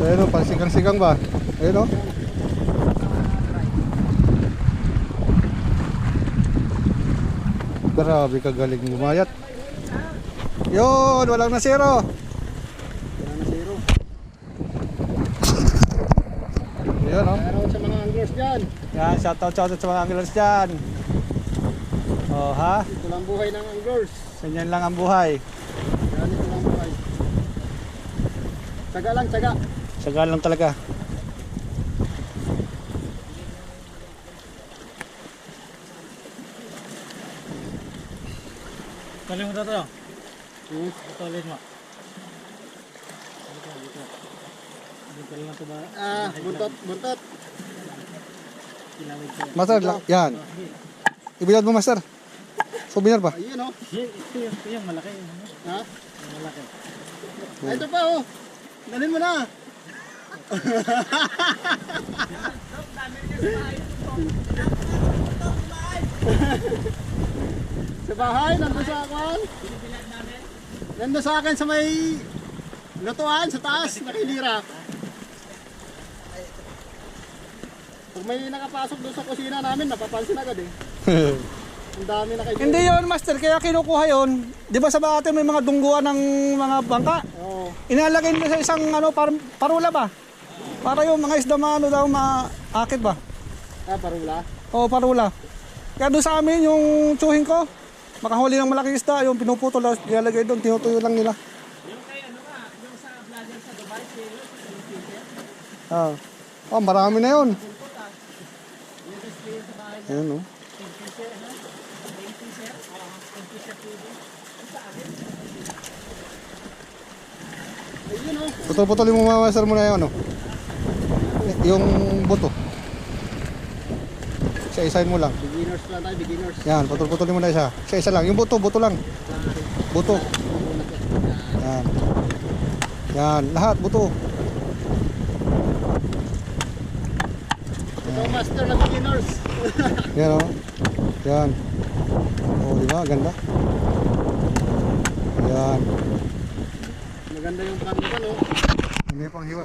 Ayun o, pansigang-sigang ba? Ayun o. Grabe kagaling gumayat. Yun, walang nasiro. Wala na zero. Ayun o. Araw sa mga anglers dyan. Yan, shoutout, shoutout sa mga anglers dyan. Oh, ha? Ito lang buhay ng anglers. Ganyan lang ang buhay. Yan, ito lang buhay. Tsaga lang, tsaga. Sagal lang talaga. Tuloy mo to. Hmm. Tuloy mo. Ah, buntot, buntot. Master, yan. Ibilad mo, master. Souvenir ba? Ayun oh. Ito yung, ito yung malaki. Ha? Yung malaki. Ah, ito pa oh. Dalhin mo na. sa bahay, nandun sa akin. Nandun sa akin sa may lutuan, sa taas, nakilira. Pag may nakapasok doon sa kusina namin, napapansin agad eh. Ang dami na Hindi yon master, kaya kinukuha yon. Di ba sa atin may mga dungguan ng mga bangka? Oo. Inalagay nila sa isang ano, par parula ba? Para yung mga isda ma- ano daw maakit ba? Ah, parula. O parula. Kaya doon sa amin yung tsuhin ko, makahuli ng malaking isda, yung pinuputol, tapos ilalagay doon, tinutuyo lang nila. Ah. Oh, marami na yun. Ayan oh. Ayun oh. Putol-putulin mo mga master mo na yun, ano? Yung buto. Isa-isahin mo lang. Beginners lang tayo, beginners. Yan, putol-putulin mo na isa. Isa-isa lang. Yung buto, buto lang. Buto. Yan. Yan, lahat buto. Ito master ng beginners. Yan oh. Yan. Oh, di ba? Ganda. Yan. Maganda yung kanipan oh. Hindi pang hiwa.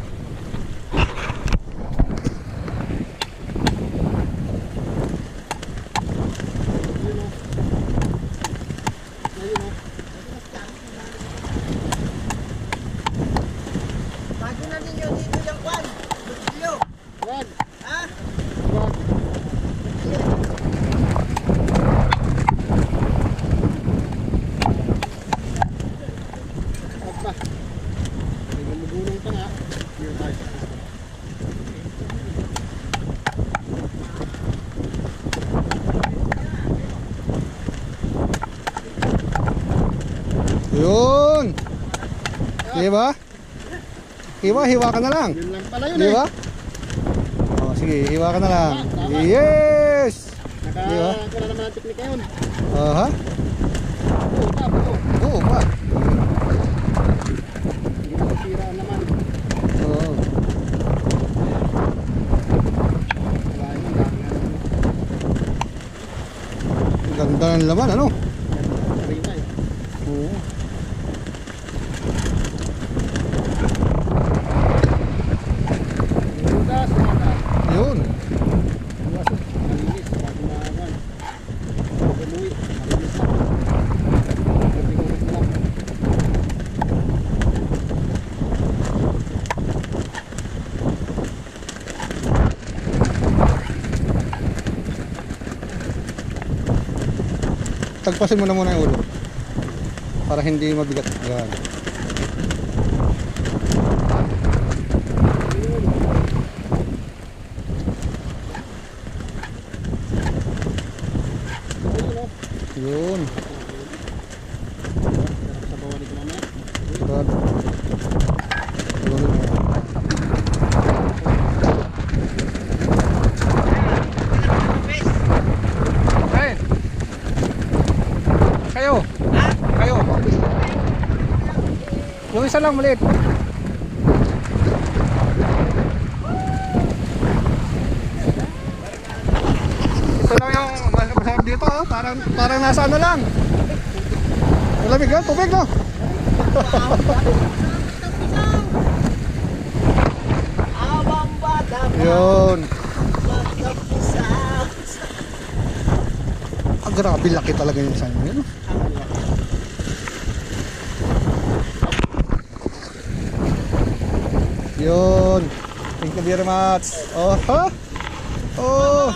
Di ba? Hiwa, hiwa ka na lang. Yun lang pala yun Di eh. ba? Oh, sige, hiwa ka na lang. Yes! Naka, Di ba? wala naman ang teknika yun. Aha. Oo, tama to. Oo pa. Masira naman. Oo. Ganda ng laman, ano? Tagpasin mo na muna yung ulo. Para hindi mabigat. Yan. Yun. Yung isa lang maliit. Ito lang yung masarap dito oh. Parang, parang nasa ano lang. Malamig oh. Tubig oh. Yun. Ang grabe laki talaga yung sand. Yun. Yun. Thank you very much. Oh, ha? Oh.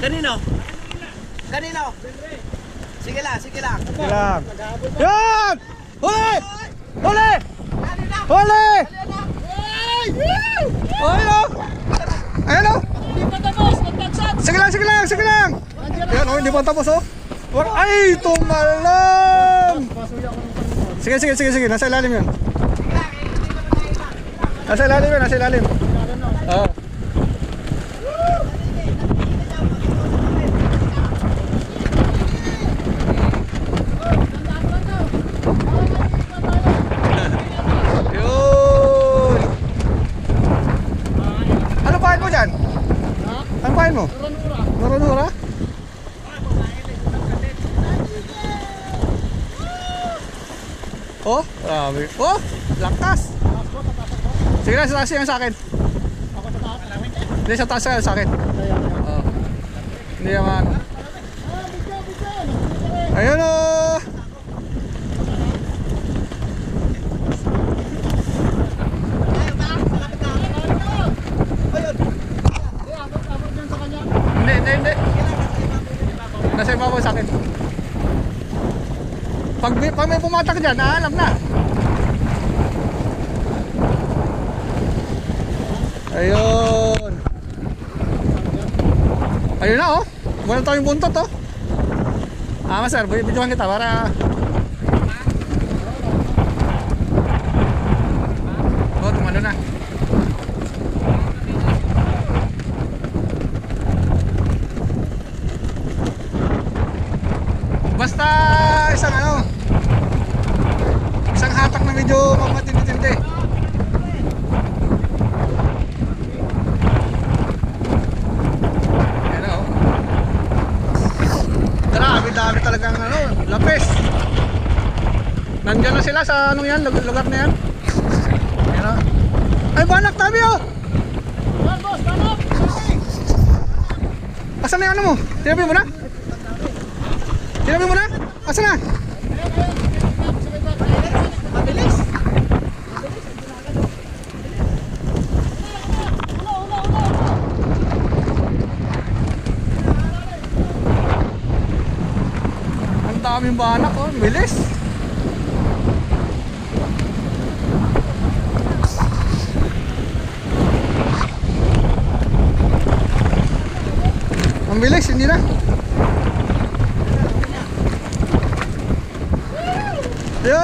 Kanino? Kanino? Sige lang, sige lang. Sige lang. Yan! Huli! Huli! Huli! Oh, ayun o! Ayun o! Sige lang, sige lang, sige lang! Yan o, hindi pa tapos o. Wag- Ay, tumalam! Sige, sige, sige, sige. Nasa ilalim yun. Nasa ilalim yun, nasa ilalim. Oo. Ano mo dyan? Ano? Nurunura. Oh, grabe. Oh, lakas. Sige na, sa taas yan sa akin. Hindi, sa taas yan sa akin. Oh. Hindi naman. Ayun oh! Hindi, hindi, hindi. Nasa ibabaw sa akin. Pag, pag may pumatak dyan, naalam na. Ayun. Ayun na oh. Wala tayong buntot oh. Ah, sir, videohan kita para Oh, tumalo na. Basta isang ano Isang hatak na medyo mamatindi-tindi Yan o Grabe dami talagang ano Lapis Nandyan na sila sa anong yan lug- Lugar na yan Yan o Ay banak tabi o Asan na yung ano mo? Tinabi mo na? Tinabi mo na? Asan na? Mabilis. Ang daming banak oh, bilis. Ang bilis, hindi na. Yo,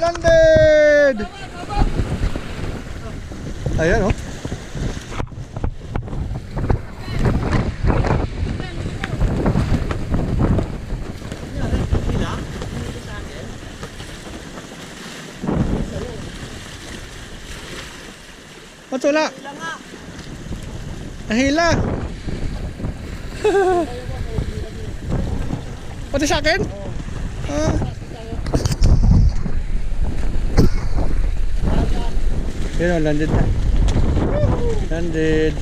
landed! Ayan oh. Ba't wala? Nahila. Pati sa akin? Ah. Yun landed na. Landed.